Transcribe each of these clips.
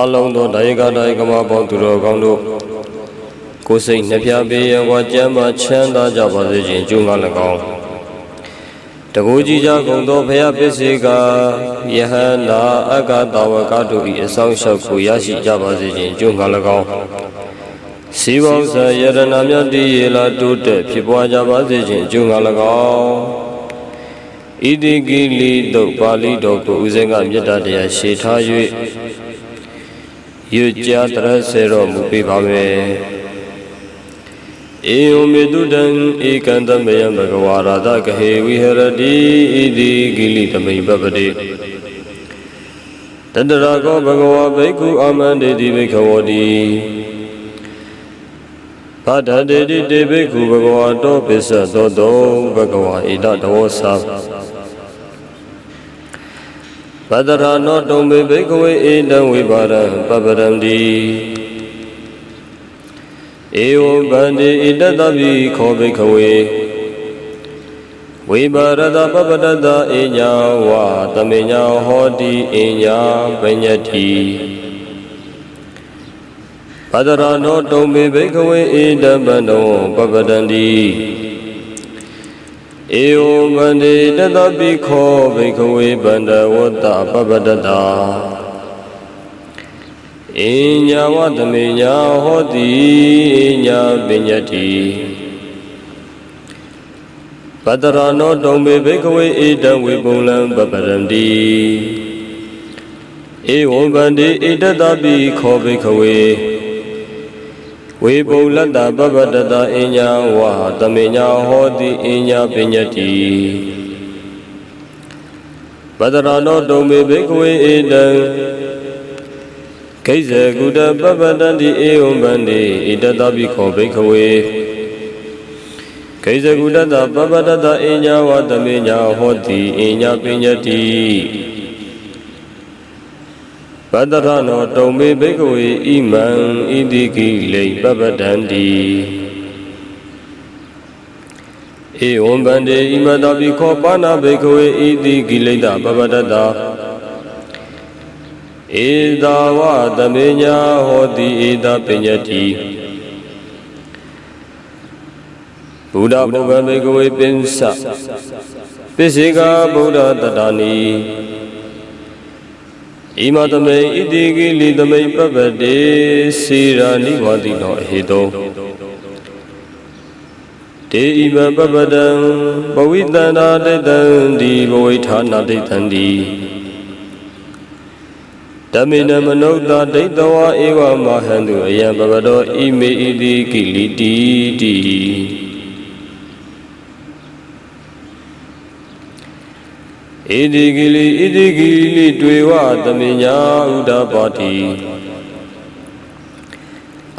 အလုံးသောဒါယကဒါယကမပေါင်းသူတော်ကောင်းတို့ကိုယ်စိတ်နှပြပေးရဝကြမ်းမှချမ်းသာကြပါစေခြင်းကျုံငါ၎င်းတကူကြည်ကြကုန်သောဘုရားပစ္စေကယဟန္တာအက္ကတာဝကတို့၏အဆောင်လျှောက်ကိုရရှိကြပါစေခြင်းကျုံငါ၎င်းစီဝောဇာယရဏမြတ်တည်ရလာတိုးတက်ဖြစ်ပွားကြပါစေခြင်းကျုံငါ၎င်းဣတိကိလိတုတ်ပါဠိတော်ကိုဦးဇင်းကမေတ္တာတရားရှေထား၍ ရွတ်ကြားတရစေတော်မူပေးပါမယ်ဧယုမေတုတံဧကံတမယံဘဂဝါရာသကဟေဝိဟရတိဣတိကိလိတမိပပတိတတရာကောဘဂဝါဘိက္ခုအာမန္တေတိဘိခဝောတိဘာဒတေတိတေဘိက္ခုဘဂဝါတောပစ္စသောတောဘဂဝါဣဒတဝောသာ ဗဒရာနောတုံမေဘိကဝေဧတံဝိပါရံပပရံတိဧဝံဗန္တိဣတတပိခောဘိကဝေဝိပါရတပပတတဧညာဝတမေညာဟောတိဧညာပညတိဗဒရာနောတုံမေဘိကဝေဧတံဗန္တောပပတံတိ ဧဝံဗန္တိတတပိခောဘိကဝေဗန္တဝတ္တပပတတာအညာဝတမေညာဟောတိအညာပညတိပတရနောတုံမေဘိကဝေဧတံဝေပုံလံပပရန္တိဧဝံဗန္တိဣတတပိခောဘိကဝေ ဝေပုလတ္တပပတတအညာဝတမေညာဟောတိအညာပညတိပတရနောတုံမေဘိကဝေဧတံကိစ္ဆေကုတပပတန္တိဧဝံဗန္တိဣတတပိခောဘိကဝေကိစ္ဆေကုတတပပတတအညာဝတမေညာဟောတိအညာပညတိ ပတရနောတုံမေဘိကဝေဣမံဣတိကိလိပပတန္တိဧဝံဗန္တိဣမတပိခောပါဏဘိကဝေဣတိကိလိတပပတတဧသာဝတမေညာဟောတိဧသာပညတိဘုဒ္ဓဘုဗ္ဗမေကဝေပိစပစ္စေကဗုဒ္ဓတတနိ ဣမတမေဣတိကိလိတမိပပတေစေရာနိဝတိနောဟေတောတေဣမပပတံဘဝိတန္တာတေတံဒီဘဝိဌာနာတေတံဒီဓမ္မေနမနုဿဒိဋ္ဌဝါဧဝမဟန္တုအယံပပတောဣမေဣတိကိလိတိတိ ဣတိကိလိဣတိကိလိတွေဝသမိညာဥဒ္ဓပါတိ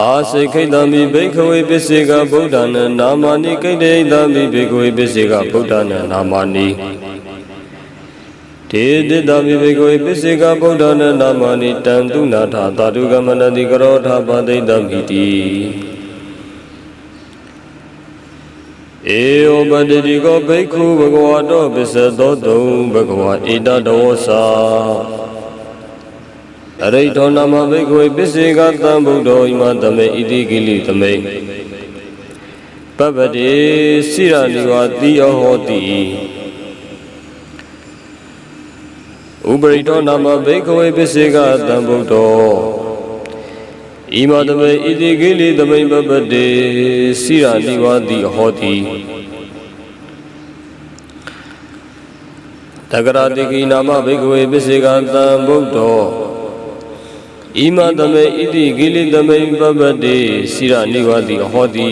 အာစိခိတံမိဘိခဝေပစ္စေကဗုဒ္ဓနာနာမနိကိတေတံမိဘိခဝေပစ္စေကဗုဒ္ဓနာနာမနိတေတိတမိဘေကိုပစ္စေကဗုဒ္ဓနာနာမနိတံတုနာထသာတုကမနတိကရောထပါတိတမိတိ ဧဝပတတိကောဘိက္ခုဘဂဝါတောပစ္စသောတုံဘဂဝါဣတတဝစာအရိထောနာမဘိက္ခွေပစ္စေကသံဗုဒ္ဓောဣမသမေဣတိကိလိသမေပပတိစိရနိဝါတိယဟောတိဥပရိတောနာမဘေကဝေပစ္စေကတံဗုဒ္ဓော ဣမတမေဣတိကိလိသမိပပတေစိရာနိဝါတိဟောတိတဂရတိကိနာမဘေကဝေပစ္စေကတံဗုဒ္ဓောဣမတမေဣတိကိလိသမိပပတေစိရာနိဝါတိဟောတိ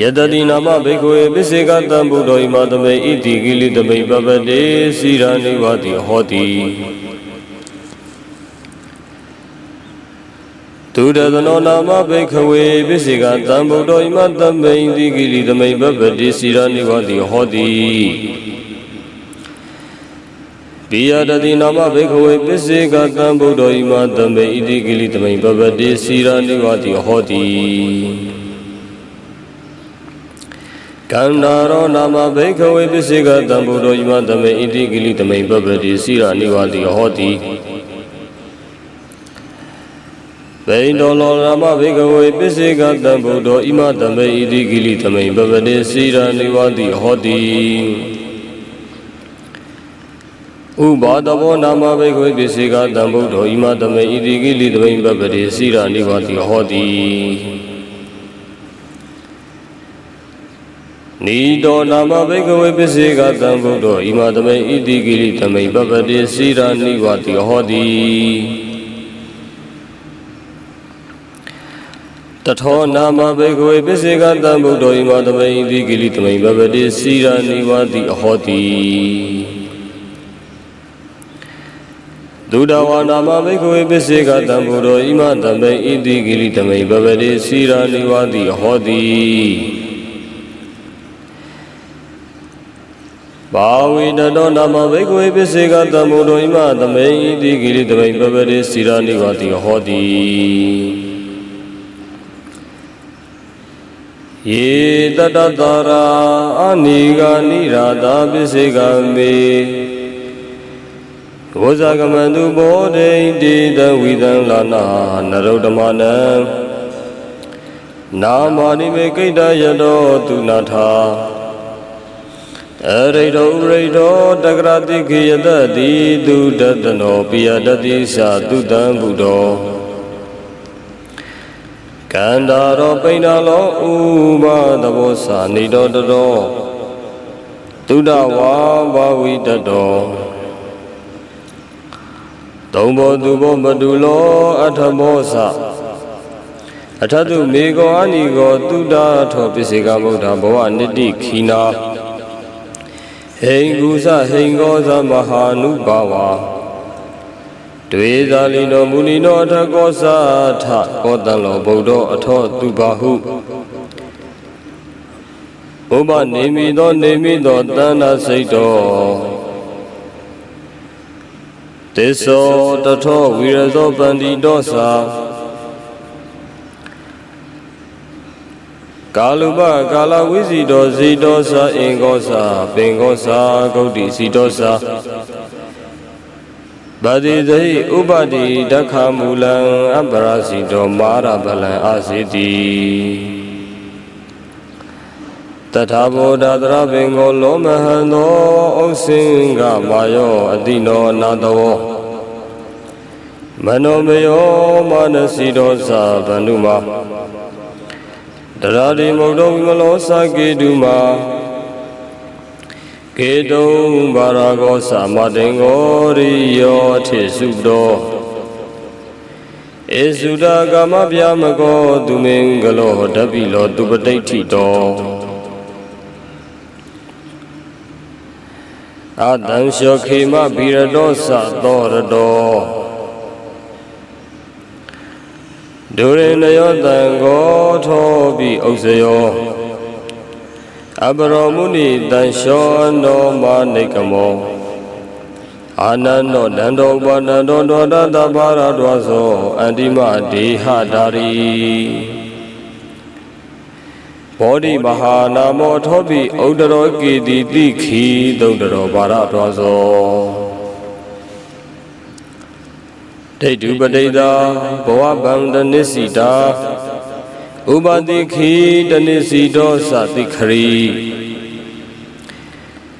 ယတတိနာမဘေကွေပစ္စေကတံဗုဒ္ဓိမသမေဣတိကိလိတမိပပတေစီရာနိဝတိဟောတိ သူတသနောနာမဘေခဝေပစ္စေကတံဗုဒ္ဓိမသမေဣတိကိလိတမိပပတေစီရာနိဝတိဟောတိပိယတတိနာမဘေခဝေပစ္စေကတံဗုဒ္ဓိမသမေဣတိကိလိတမိပပတေစီရာနိဝတိဟောတိကန္နာရောနာမဘိခဝေပစ္စေကတံဗုဒ္ဓယမတမေဣတိကိလိတမိပပတိစိရနိဝတိဟောတိ ဗိန္ဒောလောရမဘေကဝေပစ္စေကတံဗုဒ္ဓောဣမတမေဣတိကိလိသမိန်ပပတိစီရာနိဝတိဟောတိဥပါဒဘောနာမဘေကဝေပစ္စေကတံဗုဒ္ဓောဣမတမေဣတိကိလိသမိန်ပပတိစီရာနိဝတိဟောတိနိတောနာမဘေကဝေပစ္စေကတံဗုဒ္ဓောဣမတမေဣတိကိလိသမိန်ပပတိစီရာနိဝတိဟောတိ တထောနာမဘေကဝေပစ္စေကတံဗုဒ္ဓောဣမတမိန်တိကိလိတမိန်ဘဗတိစီရာနိဝတိအဟောတိဒုဒဝါနာမဘေကဝေပစ္စေကတံဗုဒ္ဓောဣမတမိန်ဣတိကိလိတမိန်ဘဗတိစီရာနိဝတိအဟောတိဘာဝိတတောနာမဘေကဝေပစ္စေကတံဗုဒ္ဓောဣမတမိန်ဣတိကိလိတမိန်ဘဗတိစီရာနိဝတိအဟောတိ ယေတတတရာအနိဂာနိရာတာပိစေကမေဝဇဂမန္တုဘောဓိတိတဝိတံလာနာနရုဒ္ဓမနံနာမာနိမေကိတ္တယတောသူနာထာအရိတောဥရိတောတကရတိခေယတတိသူတတနောပိယတတိသာသူတံဘုဒ္ဓော ကန္တာရောပိဏ္ဍလောဥပသဘောစာနေတော်တော်သုဒ္ဓဝါဘာဝိတတောသုံးဘောသူဘောမတုလောအထမောသအထတုမေကောအနိကောသုဒ္ဓထောပစ္စေကဗုဒ္ဓဘောဝနိတိခိနာဟိင်ကုသဟိင်ကောသမဟာနုဘာဝါ တွေဇာလီနောမူနီနောအထကောသာထကောတံလောဗုဒ္ဓအထောသူပါဟုဘုမနေမိသောနေမိသောတဏ္ဍစိတ်တော်သစ္သောတထောဝိရဇောပန္တိတောသာကာလုပကာလဝိစီတောဇီတောသာအင်္ဂောသာပင်္ဂောသာဂௌတိစီတောသာ ဗတိဇိဥပတိဒက္ခမူလံအပရာစီတောမာရဗလံအာစီတိတထာဘောဓတရပင်ကိုလောမဟံသောဥစ္စင်ကမာယောအတိနောနာတဝောမနောမယောမာနစီတောသာဗန္ဓုမာတရာတိမုတ်တော်ဝိမလောသကေတုမာ ကေတုံဘာရာဂောသမတေင်္ဂောရိယောထေစုတောဧစုဒကာမဗျာမကောသူမင်္ဂလောတပိလောသူပတိဋ္ဌိတောအတံလျှောခေမဘိရတောသသောရတောဒုရေနယောတံဂောထောပိဥစ္စယော အပရောမုနိတန်လျှောနောမာနိကမောအာနန္တောနန္တောဥပါနန္တောဒေါတတဘာရဒွာသောအန္တိမဒေဟဒါရီဘောဓိမဟာနာမောထောပိဩဒရောကေတိတိခီသုံးတရောဘာရဒွာသောဒိဋ္ဌုပတိတာဘဝဗန္တနိစီတာ ဥပတိခိတနိစီတောသတိခရီ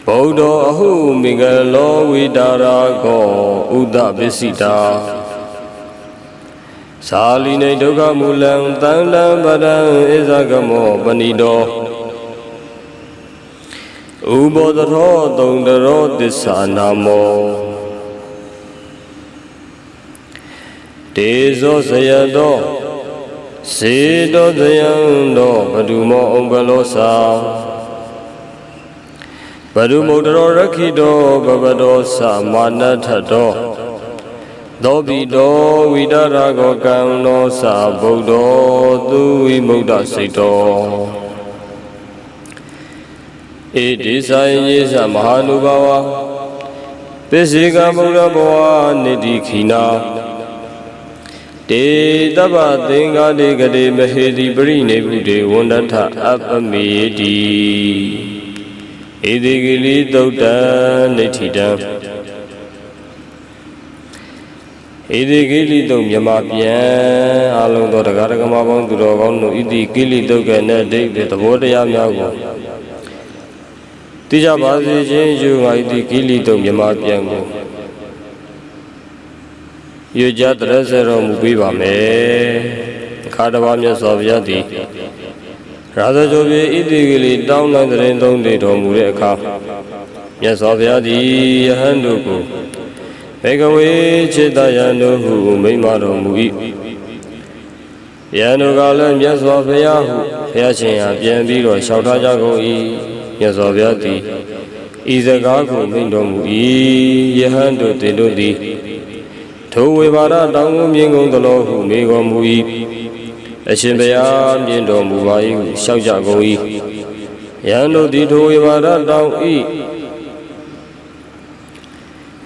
ဗုဒ္ဓအဟုမင်္ဂလောဝိတာရာကောဥဒပစ္စည်းတာသာလီနေဒုက္ခမူလံတန်လံပဒံဣဇဂမောပဏိတောဥဘောတထောတုံတရောသစ္စာနာမောတေဇောဇယတော စေတောတယံတောဘဒုမောဩဘလောသာဘဒုမုတ်တော်ရခိတောဘဘတောသမာနထတောသောပိတောဝိဒရာဂောကံလောသာဗုဒ္ဓောသူဝိမုဒ္ဒစိတ်တောဧတိဆိုင်ယေသမဟာနုဘာဝပစ္စေကဗုဒ္ဓဘောနိတိခိနာ တေတဗ္ဗသင်္ဃာတိကတိမဟေတိပရိနေဗုတေဝန္တထအပမေတိဧတိကိလိသုတ်တံဒိဋ္ဌိတံဣတိကိလိတုမြမပြန်အလုံးသောတရားဓမ္မပေါင်းသူတော်ကောင်းတို့ဣတိကိလိတုကနဲ့ဒိဋ္ဌိသဘောတရားများကိုသိကြပါစေခြင်းယူငါဣတိကိလိတုမြမပြန်ကို ယူကြတရစေတော်မူပေးပါမယ်အခါတစ်ပါးမြတ်စွာဘုရားသည်ရာဇကြိုပြေဣတိကိလိတောင်းနိုင်တဲ့သုံးတေတော်မူတဲ့အခါမြတ်စွာဘုရားသည်ယဟန်တို့ကိုဘေကဝေจิตယံတို့ဟုမိမ့်မတော်မူ၏ယံတို့ကလည်းမြတ်စွာဘုရားဟုဘုရားရှင်ဟာပြန်ပြီးတော့လျှောက်ထားကြကုန်၏မြတ်စွာဘုရားသည်ဤစကားကိုမိန့်တော်မူ၏ယဟန်တို့တင်တို့သည် ထိုဝေဘာရတောင်းကိုမြင်ကုန်သလိုဟုမေတော်မူ၏အရှင်ဘုရားမြင်တော်မူပါ၏ဟုလျှောက်ကြကုန်၏ယံတို့သည်ထိုဝေဘာရတောင်း၏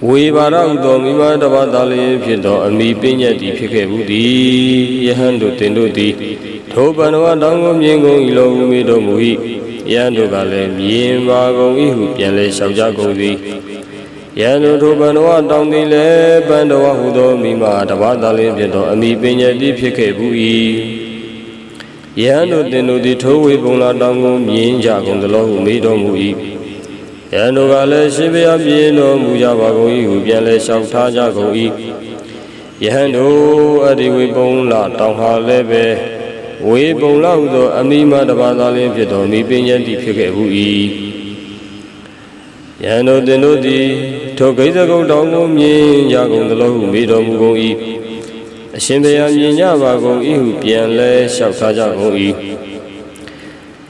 ဝေဘာရဟုသောမိမတပါးသားလေးဖြစ်သောအမိပညတ်သည်ဖြစ်ခဲ့ဘူးသည်ယဟန်တို့တင်တို့သည်ထိုပန္နဝတောင်းကိုမြင်ကုန်၏လောဟုမိတော်မူ၏ယဟန်တို့ကလည်းမြင်ပါကုန်၏ဟုပြန်လဲလျှောက်ကြကုန်သည် ယဟန်တို့ထိုပန္နဝတောင်းသည်လည်းပန္နဝဟုသောမိမတပါးသားလေးဖြစ်သောအမိပညတ်သည်ဖြစ်ခဲ့ဘူး၏ယဟန်တို့တင်တို့သည်ထိုဝေပုံလာတောင်းကိုမြင်ကြကုန်သလိုဟုမိတော်မူ၏ယန္တုကလည်းရှင်ဘုရားပြင်းတော်မူကြပါကုန်၏ဟုပြန်လဲလျှောက်ထားကြကုန်၏ယဟန်တို့အဒီဝေပုံလာတောင်ဟာလည်းပဲဝေပုံလာဟုသောအမိမတပါးသားလင်းဖြစ်တော်မိပင်ယတိဖြစ်ခဲ့ဘူး၏ယဟန်တို့တင်တို့သည် ထိုဂိဇဂုတ်တောင်ကိုမြင်ကြကုန်သလိုဟုမိတော်မူကုန်၏အရှင်ဘုရားမြင်ကြပါကုန်၏ဟုပြန်လဲလျှောက်ထားကြကုန်၏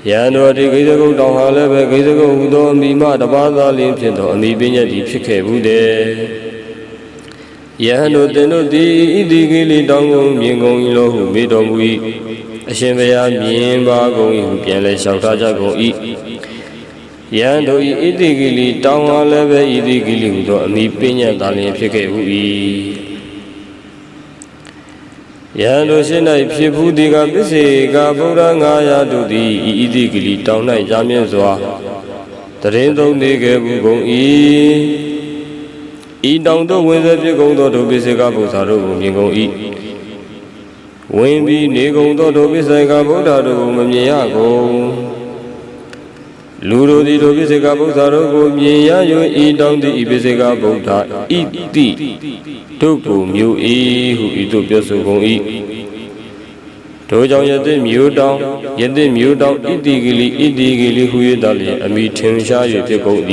ယံတော်ဒီဂိဇဂုတ်တောင်ဟာလည်းပဲဂိဇဂုတ်ဟူသောအမိမတပါးသားလင်းဖြစ်သောအမိပညာတိဖြစ်ခဲ့ဘူးတဲ့ယဟန်တို့တင်တို့သည်ဣတိကိလိတောင်ကိုမြင်ကုန်၏လို့ဟုမေတော်မူ၏အရှင်ဘုရားမြင်ပါကုန်၏ဟုပြန်လဲလျှောက်ထားကြကုန်၏ ယဟန်တို့ဤဣတိကိလိတောင်ဟာလည်းပဲဣတိကိလိဟူသောအမိပညာသားလင်းဖြစ်ခဲ့ဘူး၏ယံတို့ရှင်း၌ဖြစ်ဖူးဒီကပစ္စေကဗုဒ္ဓငါးရာတို့သည်ဤဣတိကလိတောင်း၌ကြာမြင့်စွာတရင်သုံးနေခဲ့ဘူးကုန်၏ဤတောင်တို့ဝင်စေဖြစ်ကုန်သောဒုပစ္စေကဗုဒ္ဓတို့ကိုမြင်ကုန်၏ဝင်ပြီးနေကုန်သောဒုပစ္စေကဗုဒ္ဓတို့ကိုမမြင်ရကုန် လူတို့သည်ဒုပစ္စေကဗုဒ္ဓတို့ကိုမြင်ရ၍ဤတောင်သည်ဤပစ္စေကဗုဒ္ဓဤတိတို့ကိုမျိုး၏ဟုဤသို့ပြောဆိုကုန်၏တို့ကြောင့်ယသိမျိုးတောင်ယသိမျိုးတောင်ဣတိကိလိဣတိကိလိဟု၍တော်လျင်အမိထင်ရှား၍ဖြစ်ကုန်၏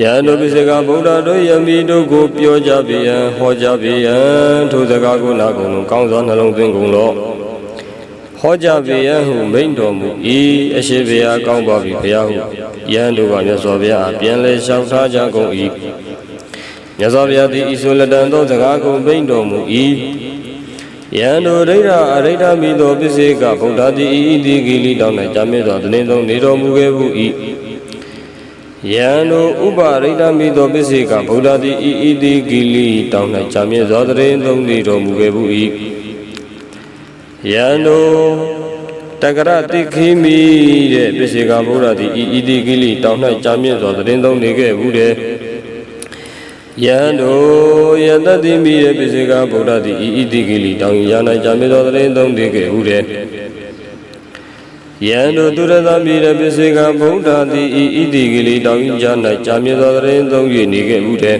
ယံတို့ပိစကဗုဒ္ဓတို့ယမိတို့ကိုပြောကြပေယံဟောကြပေယံထိုစကားကိုနာကုန်လုံးကောင်းစွာနှလုံးသွင်းကုန်လော ဟောကြပေယံဟုမိန့်တော်မူ၏အရှိဘုရားကောင်းပါပြီဘုရားဟုယံတို့ကမြတ်စွာဘုရားပြန်လဲလျှောက်ထားကြကုန်၏မြတ်စွာဘုရားသည်ဤဆိုလက်တန်သောစကားကိုမိန့်တော်မူ၏ယံတို့ဒိဋ္ဌအရိဋ္ဌမိသောပစ္စေကဗုဒ္ဓတိဤတိကိလိတောင်း၌ကြာမြင့်သောတနေ့ဆုံးနေတော်မူခဲ့ဘူး၏ယံတို့ဥပရိဋ္ဌမိသောပစ္စေကဗုဒ္ဓတိဤဤတိကိလိတောင်း၌ကြာမြင့်သောတနေ့ဆုံးနေတော်မူခဲ့ဘူး၏ ယံတို့တကရတိခိမိတဲ့ပစ္စေကဗုဒ္ဓတိဤဤတိကိလိတောင်း၌ကြာမြင့်သောတနေ့ဆုံးနေခဲ့ဘူးတဲ့ယံတို့ယတတိမိရဲ့ပိစေကဗုဒ္ဓတိဤဣတိကိလိတောင်းရနာကြမေသောတရင်သုံးတေကေဟုတဲ့ယံတို့သူရသမိရဲ့ပိစေကဗုဒ္ဓတိဤဣတိကိလိတောင်းရနာကြမေသောတရင်သုံး၍နေခဲ့ဟုတဲ့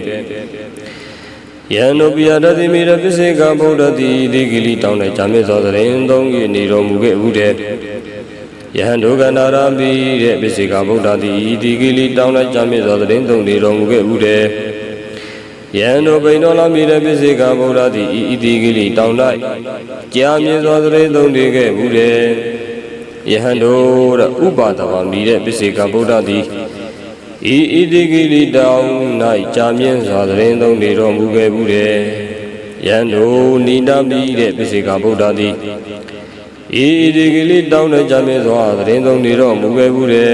ယံတို့ပိယတတိမိရဲ့ပိစေကဗုဒ္ဓတိဣတိကိလိတောင်း၌ကြမေသောတရင်သုံး၍နေတော်မူခဲ့ဟုတဲ့ယဟန်ဒုက္ခနာရမိတဲ့ပိစေကဗုဒ္ဓတိဤတိကိလိတောင်း၌ကြမေသောတရင်သုံးနေတော်မူခဲ့ဟုတဲ့ယံတို့ပိန်တော်လာမိတဲ့ပစ္စေကဗုဒ္ဓသည်ဤဣတိကိလိတောင်း၌ကြာမြင့်စွာသရေသုံးတည်ခဲ့ဘူးတဲ့ယဟန်တို့တဲ့ဥပါဒဝမိတဲ့ပစ္စေကဗုဒ္ဓသည် ဤဣတိကိလိတောင်း၌ကြာမြင့်စွာသရေသုံးတည်တော်မူခဲ့ဘူးတဲ့ယံတို့နိဒမိတဲ့ပစ္စေကဗုဒ္ဓသည်ဤဣတိကိလိတောင်း၌ကြာမြင့်စွာသရေသုံးတည်တော်မူခဲ့ဘူးတဲ့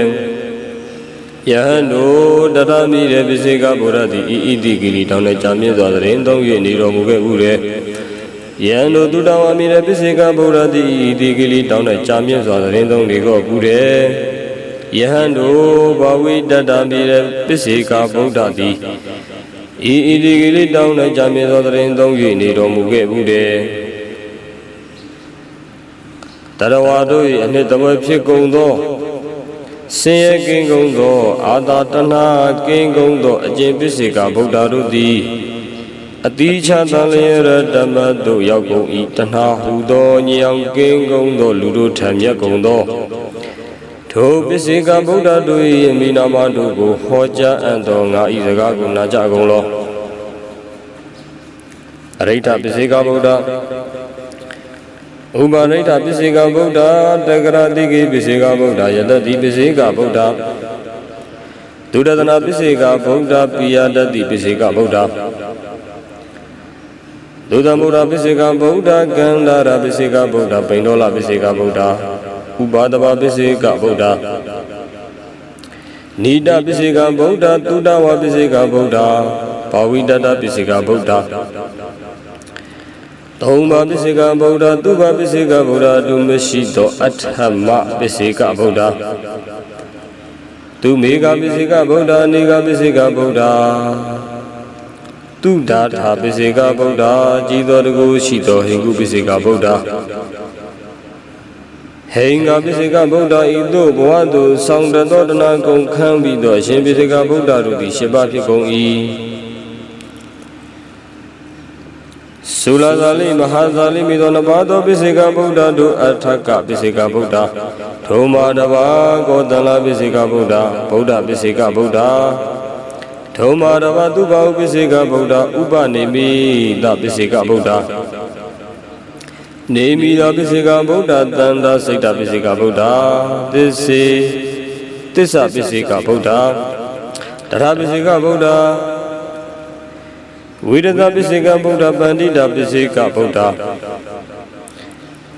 ယဟန်တို့တရမိတဲ့ပိစေကဗုဒ္ဓသည်ဤဣတိကိလိတောင်းနဲ့ကြာမြင့်စွာသတင်းသုံး၍နေတော်မူခဲ့ဘူးလေယဟန်တို့သူတော်ဝမိတဲ့ပိစေကဗုဒ္ဓသည်ဤဣတိကိလိတောင်းနဲ့ကြာမြင့်စွာသတင်းသုံးနေကောဘူးတဲ့ယ ဟန်တို့ဘာဝိတတမိတဲ့ပိစေကဗုဒ္ဓသည်ဤဤဒီကိလေတောင်း၌ကြာမြင့်သောတရင်သုံး၍နေတော်မူခဲ့ဘူးတဲ့တရဝါတို့၏အနှစ်တပွဲဖြစ်ကုန်သောဆင်းရဲကင်းကုန်သော အာသာတနာကင်းကုန်သောအကျင့်ပစ္စေကဗုဒ္ဓတို့သည်အတိချတန်လျရဓမ္မတို့ရောက်ကုန်ဤတဏှာဟူသောညောင်ကင်းကုန်သော လူတို့ထံမြတ်ကုန်သော ထိုပစ္စေကဗုဒ္ဓတို့၏အမိနာမတို့ကိုဟောကြားအပ်သောငါဤစကားကိုနာကြကုန်လောအရိဋ္ဌပစ္စေကဗုဒ္ဓဥပါရိဋ္ဌပစ္စေကဗုဒ္ဓတဂရတိကိပစ္စေကဗုဒ္ဓယတတိပစ္စေကဗုဒ္ဓဒုရဒနာပစ္စေကဗုဒ္ဓပိယတတိပစ္စေကဗုဒ္ဓဒုသမုဒ္ဓပစ္စေကဗုဒ္ဓကန္ဓာရပစ္စေကဗုဒ္ဓပိန္ဒောလပစ္စေကဗုဒ္ဓ ဥပါဒဘာပစ္စေကဗုဒ္ဓနိဒပစ္စေကဗုဒ္ဓသုဒဝပစ္စေကဗုဒ္ဓဘာဝိတတပစ္စေကဗုဒ္ဓသုံးပါးပစ္စေကဗုဒ္ဓသူပါပစ္စေကဗုဒ္ဓတုမရှိသောအထမပစ္စေကဗုဒ္ဓသူမေဃပစ္စေကဗုဒ္ဓနေဃပစ္စေကဗုဒ္ဓသူဒါထာပစ္စေကဗုဒ္ဓကြည်တော်တကူရှိသောဟိန္ကုပစ္စေကဗုဒ္ဓ ဟိင်္ဂပစ္စေကဗုဒ္ဓဤသို့ဘဝသို့ဆောင်တသောတနာကုန်ခန်းပြီးသောအရှင်ပစ္စေကဗုဒ္ဓတို့သည်ရှင်းပါဖြစ်ကုန်၏သုလာဇာလိမဟာဇာလိမိသောနဘာသောပစ္စေကဗုဒ္ဓတို့အထကပစ္စေကဗုဒ္ဓထိုမာတဘာကောတလပစ္စေကဗုဒ္ဓဗုဒ္ဓပစ္စေကဗုဒ္ဓထုံမာတဘာသူဘာဥပစ္စေကဗုဒ္ဓဥပနေမိတပစ္စေကဗုဒ္ဓ နေမိသောပစ္စေကဗုဒ္ဓတန်တာစိတ်တပစ္စေကဗုဒ္ဓသစ္စေသစ္စာပစ္စေကဗုဒ္ဓတရပစ္စေကဗုဒ္ဓဝိရဒပစ္စေကဗုဒ္ဓပန္တိတာပစ္စေကဗုဒ္ဓ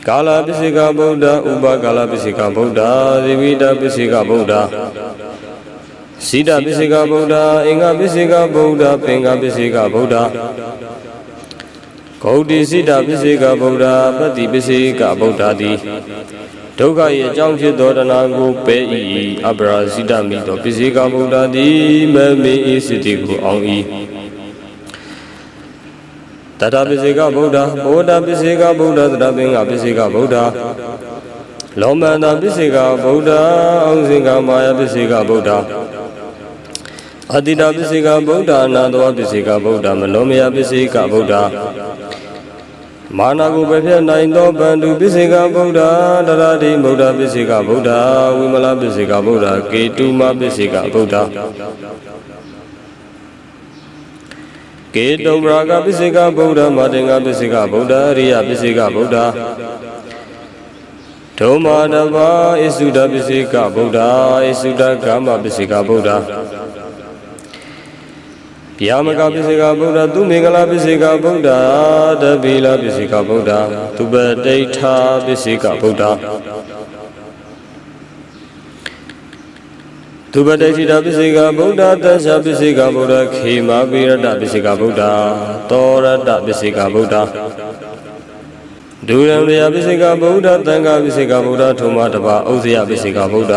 ကာလပစ္စေကဗုဒ္ဓဥပကာလပစ္စေကဗုဒ္ဓသီဝိတပစ္စေကဗုဒ္ဓစိတပစ္စေကဗုဒ္ဓအင်္ဂပစ္စေကဗုဒ္ဓပင်္ဂပစ္စေကဗုဒ္ဓ ဂௌတိစိတပစ္စေကဗုဒ္ဓပတ္တိပစ္စေကဗုဒ္ဓသည်ဒုက္ခ၏အကြောင်းဖြစ်သောတဏှာကိုပယ်၏အပရာဇိတမိသောပစ္စေကဗုဒ္ဓသည်မမေဤစိတ္တိကိုအောင်၏တတပစ္စေကဗုဒ္ဓဘောဓပစ္စေကဗုဒ္ဓသတ္တပင်္ဂပစ္စေကဗုဒ္ဓလောမန္တပစ္စေကဗုဒ္ဓအောင်စင်္ဂမာယပစ္စေကဗုဒ္ဓ အတိတပစ္စေကဗုဒ္ဓအနာတောပစ္စေကဗုဒ္ဓမလောမယပစ္စေကဗုဒ္ဓမာနကိုပဲဖြတ်နိုင်သောဗန္ဓုပစ္စေကဗုဒ္ဓတရတိဗုဒ္ဓပစ္စေကဗုဒ္ဓဝိမလပစ္စေကဗုဒ္ဓကေတုမပစ္စေကဗုဒ္ဓကေတုံရာဂပစ္စေကဗုဒ္ဓမာတင်္ဂပစ္စေကဗုဒ္ဓအရိယပစ္စေကဗုဒ္ဓဒုမာတဘာဣစုဒပစ္စေကဗုဒ္ဓဣစုဒကမ္မပစ္စေကဗုဒ္ဓ ဗျာမကပစ္စေကဗုဒ္ဓသူမင်္ဂလာပစ္စေကဗုဒ္ဓတပိလပစ္စေကဗုဒ္ဓသူပတိဋ္ဌာပစ္စေကဗုဒ္ဓသူပတိဋ္ဌာပစ္စေကဗုဒ္ဓတသပစ္စေကဗုဒ္ဓခေမာပိရတပစ္စေကဗုဒ္ဓသောရတပစ္စေကဗုဒ္ဓဒုရံရပစ္စေကဗုဒ္ဓတံဃပစ္စေကဗုဒ္ဓထုံမတပါဥစ္စယပစ္စေကဗုဒ္ဓ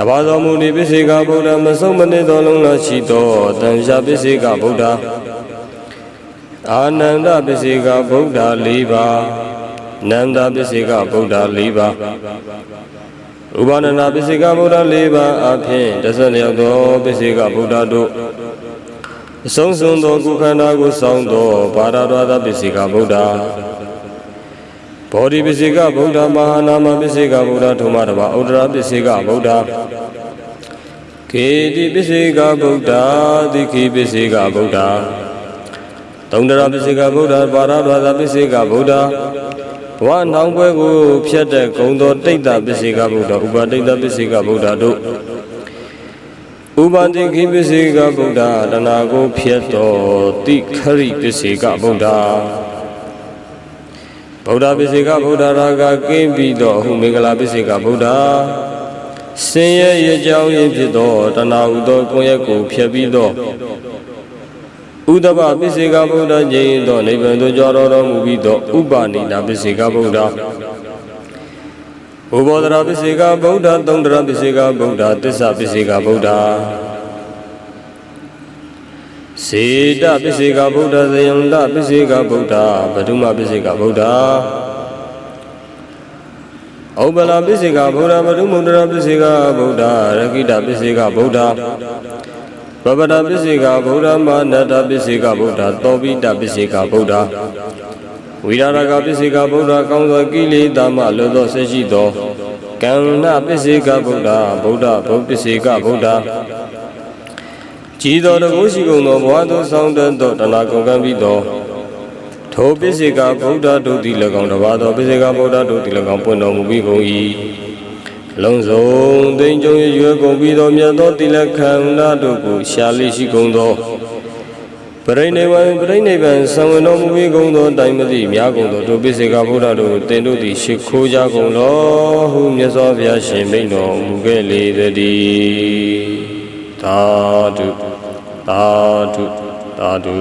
တဘာသောမူနိပစ္စေကဗုဒ္ဓမဆုံးမနစ်သောလုံးလာရှိသောတန်ရှာပစ္စေကဗုဒ္ဓအာနန္ဒပစ္စေကဗုဒ္ဓ၄ပါးနန္ဒပစ္စေကဗုဒ္ဓ၄ပါးဥပါဒနာပစ္စေကဗုဒ္ဓ၄ပါးအဖြစ်တဆက်လျောက်သောပစ္စေကဗုဒ္ဓတို့အဆုံးစွန်သောကုခန္ဓာကိုစောင်းသောဘာရတော်သောပစ္စေကဗုဒ္ဓ ဘောဓိပစ္စေကဗုဒ္ဓမဟာနာမပစ္စေကဗုဒ္ဓထုံမတပါဥဒ္ဒရာပစ္စေကဗုဒ္ဓကေတိပစ္စေကဗုဒ္ဓသီခိပစ္စေကဗုဒ္ဓသုံးတရာပစ္စေကဗုဒ္ဓပါရတော်သောပစ္စေကဗုဒ္ဓဘဝနှောင်းပွဲကိုဖြတ်တဲ့ဂုံတော်တိတ်တာပစ္စေကဗုဒ္ဓဥပါတိတ်တာပစ္စေကဗုဒ္ဓတို့ဥပတိခိပစ္စေကဗုဒ္ဓတဏှာကိုဖြတ်တော်တိခရိပစ္စေကဗုဒ္ဓ ဗုဒ္ဓပစ္စေကဗုဒ္ဓရာဂကင်းပြီးတော့အဟုမင်္ဂလာပစ္စေကဗုဒ္ဓဆင်းရဲရကြောင်းရင်းဖြစ်သောတဏှာဟုသောကိုယ်ရဲ့ကိုဖြတ်ပြီးတော့ဥဒ္ဒဘပစ္စေကဗုဒ္ဓကျင်းသောနိဗ္ဗာန်သို့ကြွတော်မူပြီးသောဥပနိနာပစ္စေကဗုဒ္ဓဘုဘောဒရာပစ္စေကဗုဒ္ဓသုံးဒရာပစ္စေကဗုဒ္ဓသစ္စာပစ္စေကဗုဒ္ဓ စေတပစ္စေကဗုဒ္ဓဇယံတပစ္စေကဗုဒ္ဓပဒုမပစ္စေကဗုဒ္ဓဩပလာပစ္စေကဗုဒ္ဓပဒုမုဒ္ဒရာပစ္စေကဗုဒ္ဓရကိတပစ္စေကဗုဒ္ဓပပဒပစ္စေကဗုဒ္ဓမာနတပစ္စေကဗုဒ္ဓသောပိတပစ္စေကဗုဒ္ဓဝိရာရကပစ္စေကဗုဒ္ဓကောင်းသောကိလေသာမှလွတ်သောဆက်ရှိသောကံဏပစ္စေကဗုဒ္ဓဗုဒ္ဓဘုပစ္စေကဗုဒ္ဓ ကြည်တော်တကုရှိကုန်သောဘဝသို့ဆောင်တတ်သောတဏှာကုန်ကံပြီးသောထိုပစ္စေကဗုဒ္ဓတို့သည်၎င်းတပါးသောပစ္စေကဗုဒ္ဓတို့သည်၎င်းပွင့်တော်မူပြီးကုန်၏လုံးစုံသိင်ကြုံရွယ်ကုန်ပြီးသောမြတ်သောတိလခန္ဓာတို့ကိုရှာလိရှိကုန်သောပရိနိဗ္ဗာန်ပရိနိဗ္ဗာန်ဆံဝင်တော်မူပြီးကုန်သောတိုင်မသိများကုန်သောထိုပစ္စေကဗုဒ္ဓတို့ကိုတင်တို့သည်ရှိခိုးကြကုန်လောဟုမြတ်စွာဘုရားရှင်မိန့်တော်မူခဲ့လေသတည်း သာဓုသာဓုသာဓု